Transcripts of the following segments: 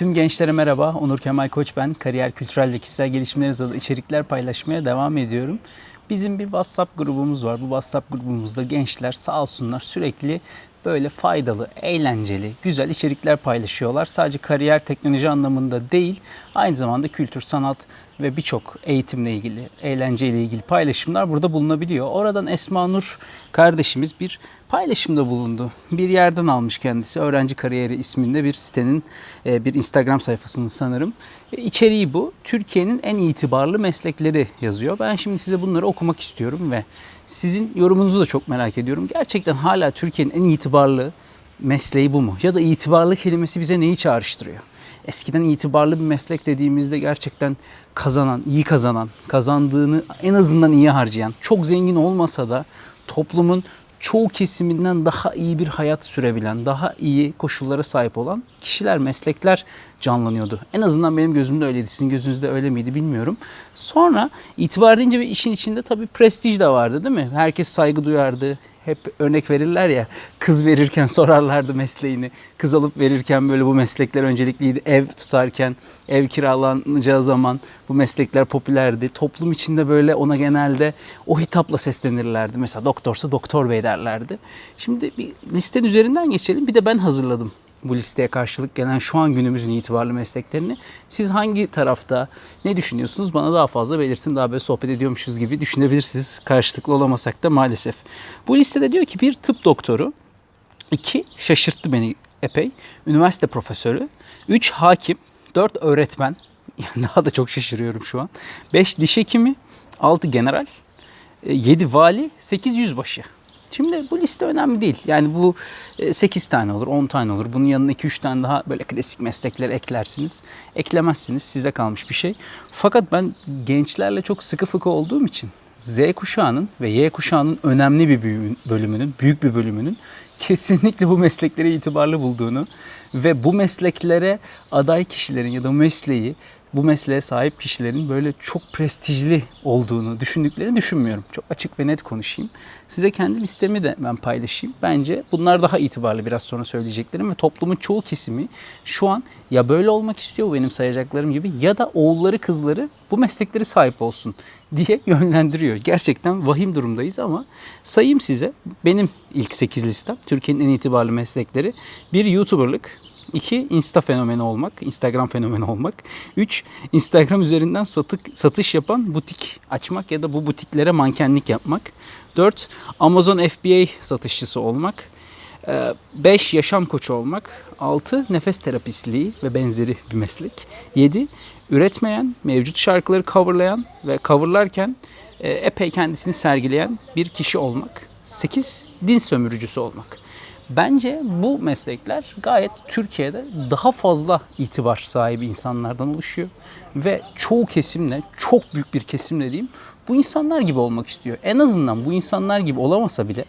Tüm gençlere merhaba. Onur Kemal Koç ben. Kariyer, kültürel ve kişisel gelişimleriniz adına içerikler paylaşmaya devam ediyorum. Bizim bir WhatsApp grubumuz var. Bu WhatsApp grubumuzda gençler sağ olsunlar sürekli böyle faydalı, eğlenceli, güzel içerikler paylaşıyorlar. Sadece kariyer, teknoloji anlamında değil, aynı zamanda kültür, sanat ve birçok eğitimle ilgili, eğlenceyle ilgili paylaşımlar burada bulunabiliyor. Oradan Esma Nur kardeşimiz bir paylaşımda bulundu. Bir yerden almış kendisi. Öğrenci Kariyeri isminde bir sitenin e, bir Instagram sayfasının sanırım. E, İçeriği bu. Türkiye'nin en itibarlı meslekleri yazıyor. Ben şimdi size bunları okumak istiyorum ve sizin yorumunuzu da çok merak ediyorum. Gerçekten hala Türkiye'nin en itibarlı mesleği bu mu? Ya da itibarlı kelimesi bize neyi çağrıştırıyor? Eskiden itibarlı bir meslek dediğimizde gerçekten kazanan, iyi kazanan, kazandığını en azından iyi harcayan, çok zengin olmasa da toplumun çoğu kesiminden daha iyi bir hayat sürebilen, daha iyi koşullara sahip olan kişiler, meslekler canlanıyordu. En azından benim gözümde öyleydi. Sizin gözünüzde öyle miydi bilmiyorum. Sonra itibar deyince ve işin içinde tabii prestij de vardı değil mi? Herkes saygı duyardı. Hep örnek verirler ya kız verirken sorarlardı mesleğini. Kız alıp verirken böyle bu meslekler öncelikliydi. Ev tutarken, ev kiralanacağı zaman bu meslekler popülerdi. Toplum içinde böyle ona genelde o hitapla seslenirlerdi. Mesela doktorsa doktor bey derlerdi. Şimdi bir listenin üzerinden geçelim. Bir de ben hazırladım bu listeye karşılık gelen şu an günümüzün itibarlı mesleklerini. Siz hangi tarafta ne düşünüyorsunuz? Bana daha fazla belirtin. Daha böyle sohbet ediyormuşuz gibi düşünebilirsiniz. Karşılıklı olamasak da maalesef. Bu listede diyor ki bir tıp doktoru, iki şaşırttı beni epey. Üniversite profesörü, üç hakim, dört öğretmen. Daha da çok şaşırıyorum şu an. Beş diş hekimi, altı general, e, yedi vali, sekiz yüzbaşı. Şimdi bu liste önemli değil. Yani bu 8 tane olur, 10 tane olur. Bunun yanına 2-3 tane daha böyle klasik meslekler eklersiniz. Eklemezsiniz. Size kalmış bir şey. Fakat ben gençlerle çok sıkı fıkı olduğum için Z kuşağının ve Y kuşağının önemli bir bölümünün, büyük bir bölümünün kesinlikle bu mesleklere itibarlı bulduğunu ve bu mesleklere aday kişilerin ya da mesleği bu mesleğe sahip kişilerin böyle çok prestijli olduğunu düşündüklerini düşünmüyorum. Çok açık ve net konuşayım. Size kendi listemi de ben paylaşayım. Bence bunlar daha itibarlı biraz sonra söyleyeceklerim ve toplumun çoğu kesimi şu an ya böyle olmak istiyor benim sayacaklarım gibi ya da oğulları kızları bu meslekleri sahip olsun diye yönlendiriyor. Gerçekten vahim durumdayız ama sayayım size benim ilk 8 listem Türkiye'nin en itibarlı meslekleri. Bir YouTuber'lık, 2. Insta fenomeni olmak, Instagram fenomeni olmak. 3. Instagram üzerinden satık, satış yapan butik açmak ya da bu butiklere mankenlik yapmak. 4. Amazon FBA satışçısı olmak. 5. Yaşam koçu olmak. 6. Nefes terapistliği ve benzeri bir meslek. 7. Üretmeyen, mevcut şarkıları coverlayan ve coverlarken e, epey kendisini sergileyen bir kişi olmak. 8. Din sömürücüsü olmak. Bence bu meslekler gayet Türkiye'de daha fazla itibar sahibi insanlardan oluşuyor. Ve çoğu kesimle, çok büyük bir kesimle diyeyim, bu insanlar gibi olmak istiyor. En azından bu insanlar gibi olamasa bile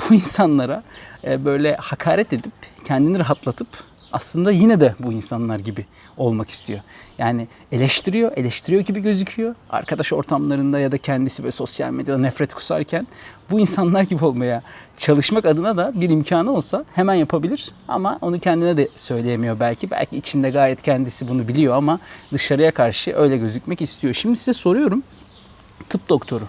bu insanlara e, böyle hakaret edip, kendini rahatlatıp aslında yine de bu insanlar gibi olmak istiyor. Yani eleştiriyor, eleştiriyor gibi gözüküyor. Arkadaş ortamlarında ya da kendisi böyle sosyal medyada nefret kusarken bu insanlar gibi olmaya çalışmak adına da bir imkanı olsa hemen yapabilir. Ama onu kendine de söyleyemiyor belki. Belki içinde gayet kendisi bunu biliyor ama dışarıya karşı öyle gözükmek istiyor. Şimdi size soruyorum. Tıp doktoru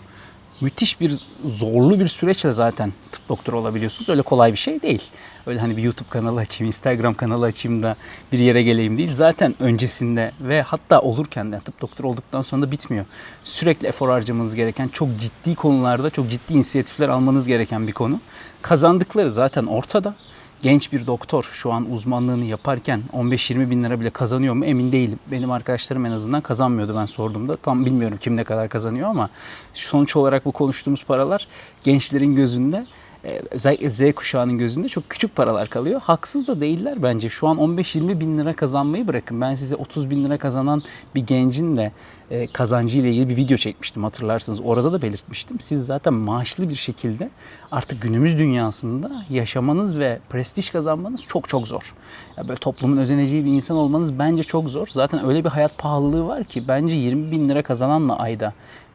müthiş bir zorlu bir süreçle zaten tıp doktoru olabiliyorsunuz. Öyle kolay bir şey değil. Öyle hani bir YouTube kanalı açayım, Instagram kanalı açayım da bir yere geleyim değil. Zaten öncesinde ve hatta olurken de tıp doktoru olduktan sonra da bitmiyor. Sürekli efor harcamanız gereken, çok ciddi konularda çok ciddi inisiyatifler almanız gereken bir konu. Kazandıkları zaten ortada genç bir doktor şu an uzmanlığını yaparken 15-20 bin lira bile kazanıyor mu emin değilim. Benim arkadaşlarım en azından kazanmıyordu ben sorduğumda. Tam bilmiyorum kim ne kadar kazanıyor ama sonuç olarak bu konuştuğumuz paralar gençlerin gözünde e, özellikle Z kuşağının gözünde çok küçük paralar kalıyor. Haksız da değiller bence. Şu an 15-20 bin lira kazanmayı bırakın. Ben size 30 bin lira kazanan bir gencin de e, kazancı ile ilgili bir video çekmiştim hatırlarsınız. Orada da belirtmiştim. Siz zaten maaşlı bir şekilde artık günümüz dünyasında yaşamanız ve prestij kazanmanız çok çok zor. Ya böyle toplumun özeneceği bir insan olmanız bence çok zor. Zaten öyle bir hayat pahalılığı var ki bence 20 bin lira kazananla ayda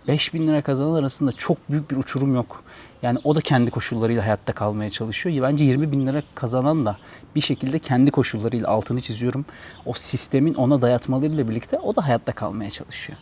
5 bin lira kazanan arasında çok büyük bir uçurum yok. Yani o da kendi koşullarıyla hayatta kalmaya çalışıyor. Bence 20 bin lira kazanan da bir şekilde kendi koşullarıyla altını çiziyorum. O sistemin ona dayatmalarıyla birlikte o da hayatta kalmaya çalışıyor.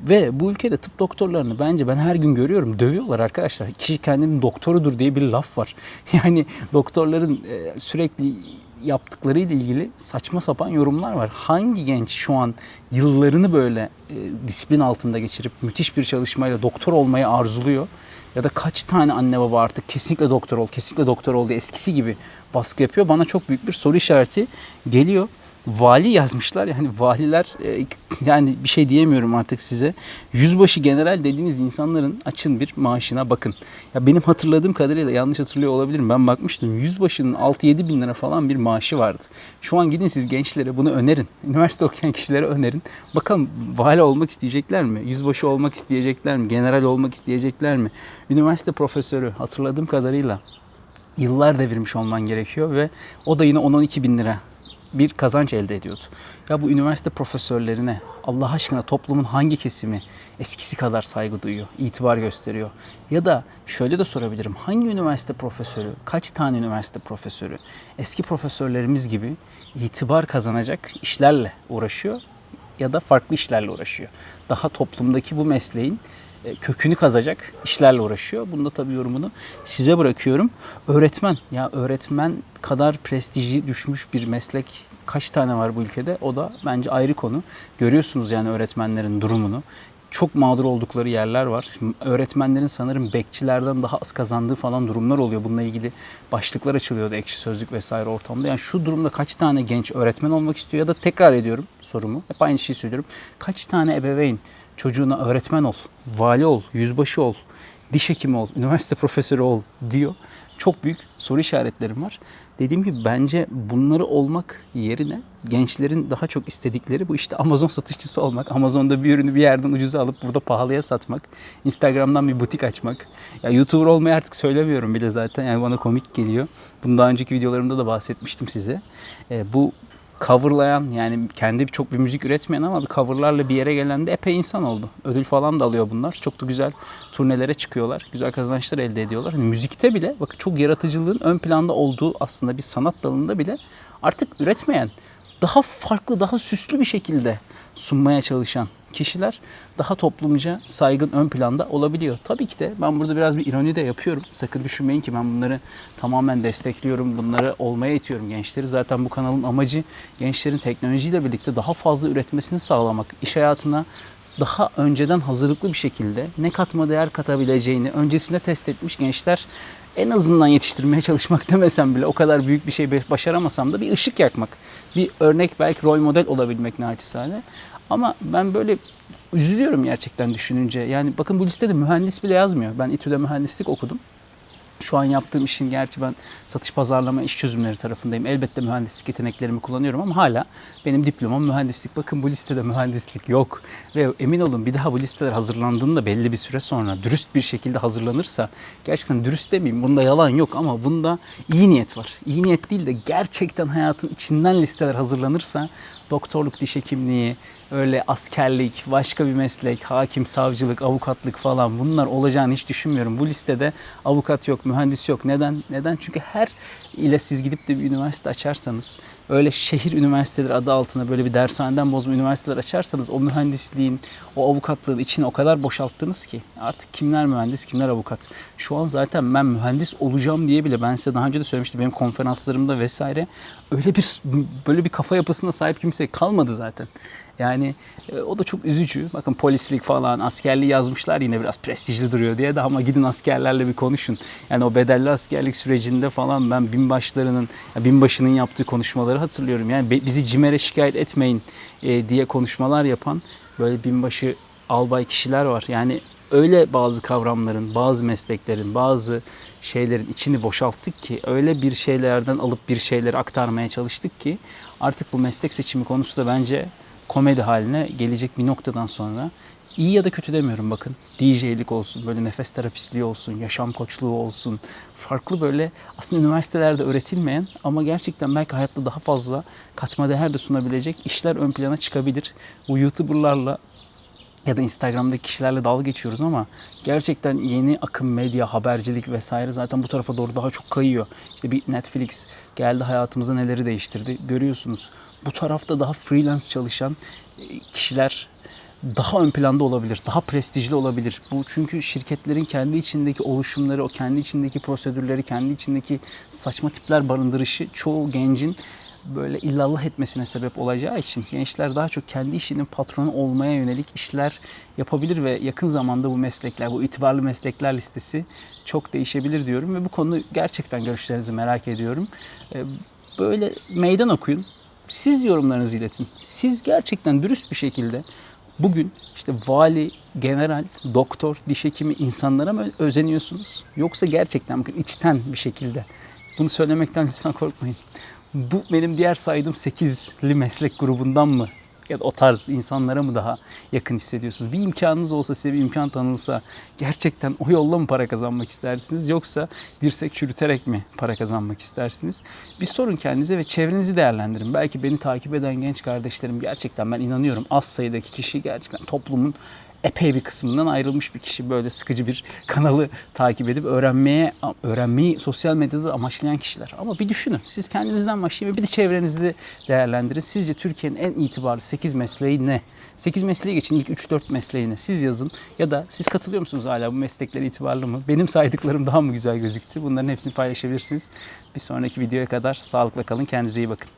Ve bu ülkede tıp doktorlarını bence ben her gün görüyorum. Dövüyorlar arkadaşlar. Kişi kendinin doktorudur diye bir laf var. Yani doktorların e, sürekli yaptıklarıyla ilgili saçma sapan yorumlar var. Hangi genç şu an yıllarını böyle e, disiplin altında geçirip müthiş bir çalışmayla doktor olmayı arzuluyor? Ya da kaç tane anne baba artık kesinlikle doktor ol, kesinlikle doktor ol diye eskisi gibi baskı yapıyor. Bana çok büyük bir soru işareti geliyor vali yazmışlar. Yani valiler e, yani bir şey diyemiyorum artık size. Yüzbaşı general dediğiniz insanların açın bir maaşına bakın. Ya benim hatırladığım kadarıyla yanlış hatırlıyor olabilirim. Ben bakmıştım. Yüzbaşının 6-7 bin lira falan bir maaşı vardı. Şu an gidin siz gençlere bunu önerin. Üniversite okuyan kişilere önerin. Bakalım vali olmak isteyecekler mi? Yüzbaşı olmak isteyecekler mi? General olmak isteyecekler mi? Üniversite profesörü hatırladığım kadarıyla yıllar devirmiş olman gerekiyor ve o da yine 10-12 bin lira bir kazanç elde ediyordu. Ya bu üniversite profesörlerine Allah aşkına toplumun hangi kesimi eskisi kadar saygı duyuyor, itibar gösteriyor? Ya da şöyle de sorabilirim. Hangi üniversite profesörü, kaç tane üniversite profesörü eski profesörlerimiz gibi itibar kazanacak işlerle uğraşıyor ya da farklı işlerle uğraşıyor? Daha toplumdaki bu mesleğin kökünü kazacak işlerle uğraşıyor. Bunda tabii yorumunu size bırakıyorum. Öğretmen, ya öğretmen kadar prestiji düşmüş bir meslek kaç tane var bu ülkede? O da bence ayrı konu. Görüyorsunuz yani öğretmenlerin durumunu. Çok mağdur oldukları yerler var. Öğretmenlerin sanırım bekçilerden daha az kazandığı falan durumlar oluyor. Bununla ilgili başlıklar açılıyordu ekşi sözlük vesaire ortamda. Yani şu durumda kaç tane genç öğretmen olmak istiyor ya da tekrar ediyorum sorumu. Hep aynı şeyi söylüyorum. Kaç tane ebeveyn çocuğuna öğretmen ol, vali ol, yüzbaşı ol, diş hekimi ol, üniversite profesörü ol diyor. Çok büyük soru işaretlerim var. Dediğim gibi bence bunları olmak yerine gençlerin daha çok istedikleri bu işte Amazon satışçısı olmak. Amazon'da bir ürünü bir yerden ucuza alıp burada pahalıya satmak. Instagram'dan bir butik açmak. Ya YouTuber olmayı artık söylemiyorum bile zaten. Yani bana komik geliyor. Bunu daha önceki videolarımda da bahsetmiştim size. E, bu coverlayan yani kendi çok bir müzik üretmeyen ama bir coverlarla bir yere gelen de epey insan oldu. Ödül falan da alıyor bunlar. Çok da güzel turnelere çıkıyorlar. Güzel kazançlar elde ediyorlar. Hani müzikte bile bakın çok yaratıcılığın ön planda olduğu aslında bir sanat dalında bile artık üretmeyen daha farklı, daha süslü bir şekilde sunmaya çalışan kişiler daha toplumca saygın ön planda olabiliyor. Tabii ki de ben burada biraz bir ironi de yapıyorum. Sakın düşünmeyin ki ben bunları tamamen destekliyorum. Bunları olmaya itiyorum gençleri. Zaten bu kanalın amacı gençlerin teknolojiyle birlikte daha fazla üretmesini sağlamak. İş hayatına daha önceden hazırlıklı bir şekilde ne katma değer katabileceğini öncesinde test etmiş gençler en azından yetiştirmeye çalışmak demesem bile o kadar büyük bir şey başaramasam da bir ışık yakmak. Bir örnek belki rol model olabilmek naçizane. Ama ben böyle üzülüyorum gerçekten düşününce. Yani bakın bu listede mühendis bile yazmıyor. Ben İTÜ'de mühendislik okudum. Şu an yaptığım işin gerçi ben satış pazarlama iş çözümleri tarafındayım. Elbette mühendislik yeteneklerimi kullanıyorum ama hala benim diplomam mühendislik. Bakın bu listede mühendislik yok. Ve emin olun bir daha bu listeler hazırlandığında belli bir süre sonra dürüst bir şekilde hazırlanırsa gerçekten dürüst demeyeyim bunda yalan yok ama bunda iyi niyet var. İyi niyet değil de gerçekten hayatın içinden listeler hazırlanırsa doktorluk, diş hekimliği, öyle askerlik, başka bir meslek, hakim, savcılık, avukatlık falan bunlar olacağını hiç düşünmüyorum. Bu listede avukat yok, mühendis yok. Neden? Neden? Çünkü her ile siz gidip de bir üniversite açarsanız, öyle şehir üniversiteleri adı altına böyle bir dershaneden bozma üniversiteler açarsanız o mühendisliğin, o avukatlığın içine o kadar boşalttınız ki artık kimler mühendis, kimler avukat. Şu an zaten ben mühendis olacağım diye bile ben size daha önce de söylemiştim benim konferanslarımda vesaire öyle bir böyle bir kafa yapısına sahip kimse kalmadı zaten. Yani e, o da çok üzücü. Bakın polislik falan, askerliği yazmışlar yine biraz prestijli duruyor diye de ama gidin askerlerle bir konuşun. Yani o bedelli askerlik sürecinde falan ben binbaşlarının, binbaşının yaptığı konuşmaları hatırlıyorum. Yani bizi CİMER'e şikayet etmeyin e, diye konuşmalar yapan böyle binbaşı albay kişiler var. Yani öyle bazı kavramların, bazı mesleklerin, bazı şeylerin içini boşalttık ki öyle bir şeylerden alıp bir şeyleri aktarmaya çalıştık ki artık bu meslek seçimi konusu da bence komedi haline gelecek bir noktadan sonra iyi ya da kötü demiyorum bakın. DJ'lik olsun, böyle nefes terapistliği olsun, yaşam koçluğu olsun. Farklı böyle aslında üniversitelerde öğretilmeyen ama gerçekten belki hayatta daha fazla katma değer de sunabilecek işler ön plana çıkabilir. Bu YouTuber'larla ya da Instagram'daki kişilerle dalga geçiyoruz ama gerçekten yeni akım medya, habercilik vesaire zaten bu tarafa doğru daha çok kayıyor. İşte bir Netflix geldi hayatımıza neleri değiştirdi görüyorsunuz. Bu tarafta daha freelance çalışan e, kişiler daha ön planda olabilir, daha prestijli olabilir. Bu çünkü şirketlerin kendi içindeki oluşumları, o kendi içindeki prosedürleri, kendi içindeki saçma tipler barındırışı çoğu gencin böyle illallah etmesine sebep olacağı için gençler daha çok kendi işinin patronu olmaya yönelik işler yapabilir ve yakın zamanda bu meslekler, bu itibarlı meslekler listesi çok değişebilir diyorum ve bu konu gerçekten görüşlerinizi merak ediyorum. Ee, Böyle meydan okuyun. Siz yorumlarınızı iletin. Siz gerçekten dürüst bir şekilde bugün işte vali, general, doktor, diş hekimi insanlara mı özeniyorsunuz? Yoksa gerçekten bakın içten bir şekilde bunu söylemekten lütfen korkmayın. Bu benim diğer saydığım 8'li meslek grubundan mı ya da o tarz insanlara mı daha yakın hissediyorsunuz? Bir imkanınız olsa, size bir imkan tanınsa gerçekten o yolla mı para kazanmak istersiniz yoksa dirsek çürüterek mi para kazanmak istersiniz? Bir sorun kendinize ve çevrenizi değerlendirin. Belki beni takip eden genç kardeşlerim gerçekten ben inanıyorum az sayıdaki kişi gerçekten toplumun epey bir kısmından ayrılmış bir kişi böyle sıkıcı bir kanalı takip edip öğrenmeye öğrenmeyi sosyal medyada amaçlayan kişiler. Ama bir düşünün. Siz kendinizden başlayın ve bir de çevrenizi değerlendirin. Sizce Türkiye'nin en itibarlı 8 mesleği ne? 8 mesleği geçin ilk 3-4 mesleğine siz yazın ya da siz katılıyor musunuz hala bu meslekler itibarlı mı? Benim saydıklarım daha mı güzel gözüktü? Bunların hepsini paylaşabilirsiniz. Bir sonraki videoya kadar sağlıkla kalın. Kendinize iyi bakın.